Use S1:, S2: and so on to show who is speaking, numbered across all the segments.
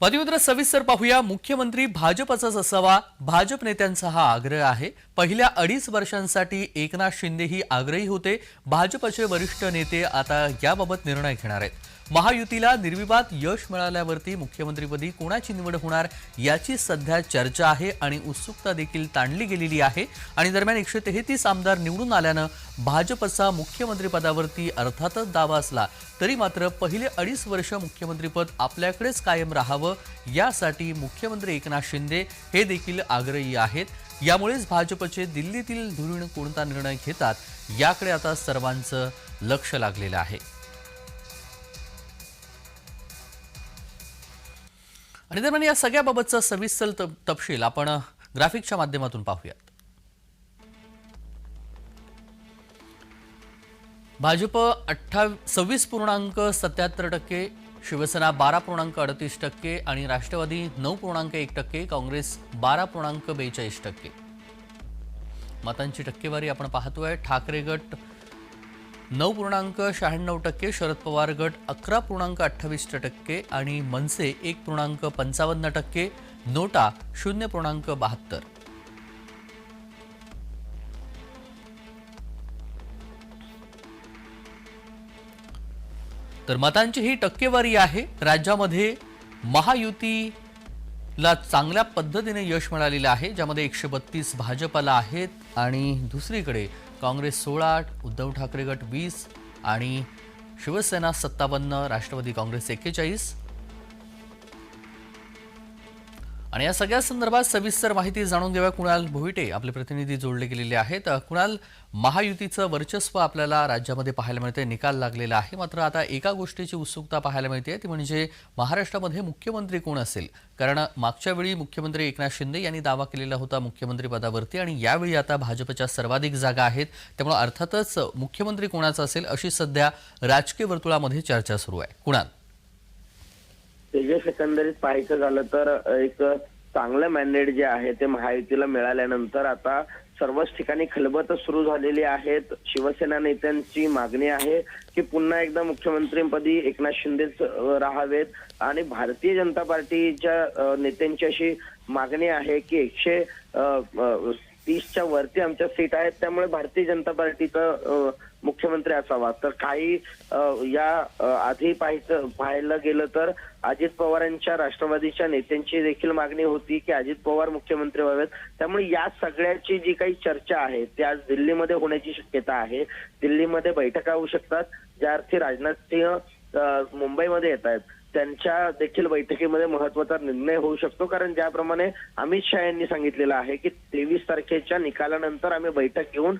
S1: बातमीपत्र सविस्तर पाहूया. मुख्यमंत्री भाजपचाच असावा. भाजप नेत्यांचा हा आग्रह आहे. पहिल्या अडीच वर्षांसाठी एकनाथ शिंदेही आग्रही होते. भाजपचे वरिष्ठ नेते आता याबाबत निर्णय घेणार आहेत. महायुतीला निर्विवाद यश मिळाल्यावरती मुख्यमंत्रीपदी कोणाची निवड होणार याची सध्या चर्चा आहे आणि उत्सुकता देखील ताणली गेलेली आहे. आणि दरम्यान एकशे तेहतीस आमदार निवडून आल्यानं भाजपचा मुख्यमंत्रीपदावरती अर्थातच दावा असला तरी मात्र पहिले अडीच वर्ष मुख्यमंत्रीपद आपल्याकडेच कायम राहावं यासाठी मुख्यमंत्री एकनाथ शिंदे हे देखील आग्रही आहेत. यामुळेच भाजपचे दिल्लीतील धुरीण कोणता निर्णय घेतात याकडे आता सर्वांचं लक्ष लागलेलं आहे. आणि दरम्यान या सगळ्याबाबतचा सविस्तर तपशील आपण ग्राफिकच्या माध्यमातून पाहूयात. भाजप अठ्ठा सव्वीस पूर्णांक सत्याहत्तर टक्के शिवसेना बारा पूर्णांक अडतीस टक्के आणि राष्ट्रवादी नऊ पूर्णांक एक टक्के काँग्रेस बारा पूर्णांक बेचाळीस टक्के. मतांची टक्केवारी आपण पाहतोय ठाकरे गट नऊ पूर्णांक शहाण्णव टक्के शरद पवार गट अकरा पूर्णांक अठ्ठावीस टक्के आणि मनसे एक पूर्णांक पंचावन्न टक्के नोटा शून्य पूर्णांक बहात्तर. तर मतांची ही टक्केवारी आहे. राज्यामध्ये महायुती ला चांगल्या पद्धतीने यश मिळालेलं आहे ज्यामध्ये एकशे बत्तीस भाजपाला आहेत आणि दुसरीकडे काँग्रेस सोळा उद्धव ठाकरे गट वीस आणि शिवसेना सत्तावन्न राष्ट्रवादी काँग्रेस एक्केचाळीस. आणि या सगळ्या संदर्भात सविस्तर माहिती जाणून घेऊया कुणाल भोईटे. आपले प्रतिनिधी जोडले गेलेले आहेत. कुणाल महायुतीचं वर्चस्व आपल्याला राज्यामध्ये पाहायला मिळते निकाल लागलेला आहे. मात्र आता एका गोष्टीची उत्सुकता पाहायला मिळते ती म्हणजे महाराष्ट्रामध्ये मुख्यमंत्री कोण असेल? कारण मागच्या वेळी मुख्यमंत्री एकनाथ शिंदे यांनी दावा केलेला होता मुख्यमंत्री पदावरती आणि यावेळी आता भाजपच्या सर्वाधिक जागा आहेत. त्यामुळे अर्थातच मुख्यमंत्री कोणाचा असेल अशी सध्या राजकीय वर्तुळामध्ये चर्चा सुरू आहे. कुणाल?
S2: तेजस एकंदरीत पाहायचं झालं तर एक चांगलं मॅन्डेट जे आहे ते महायुतीला मिळाल्यानंतर आता सर्वच ठिकाणी खलबत सुरू झालेली आहेत. शिवसेना नेत्यांची मागणी आहे की पुन्हा एकदा मुख्यमंत्रीपदी एकनाथ शिंदेच राहावेत. आणि भारतीय जनता पार्टीच्या नेत्यांची अशी मागणी आहे की एकशे तीसच्या वरती आमच्या सीट आहेत त्यामुळे भारतीय जनता पार्टीचा मुख्यमंत्री असावा. तर काही या आधी पाहायचं पाहायला गेलं तर अजित पवारांच्या राष्ट्रवादीच्या नेत्यांची देखील मागणी होती की अजित पवार मुख्यमंत्री व्हावेत. त्यामुळे या सगळ्याची जी काही चर्चा आहे ती आज दिल्लीमध्ये होण्याची शक्यता आहे. दिल्लीमध्ये बैठका होऊ शकतात ज्या अर्थी राजनाथ सिंह मुंबईमध्ये येत आहेत. त्यांच्या देखील बैठकीमध्ये महत्त्वाचा निर्णय होऊ शकतो. कारण ज्याप्रमाणे अमित शहा यांनी सांगितलेलं आहे की तेवीस तारखेच्या निकालानंतर आम्ही बैठक घेऊन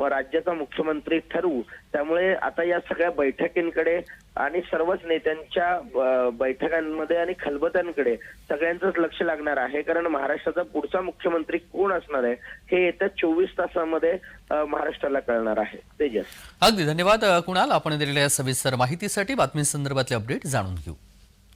S2: राज्याचा मुख्यमंत्री ठरवू. त्यामुळे आता या सगळ्या बैठकींकडे आणि सर्वच नेत्यांच्या बैठकांमध्ये आणि खलबत्यांकडे सगळ्यांचंच लक्ष लागणार आहे. कारण महाराष्ट्राचा पुढचा मुख्यमंत्री कोण असणार आहे हे येत्या चोवीस तासामध्ये महाराष्ट्राला कळणार आहे. तेजस.
S1: अगदी धन्यवाद कुणाल. आपण दिलेल्या सविस्तर माहितीसाठी बातमी संदर्भातले अपडेट जाणून घेऊ.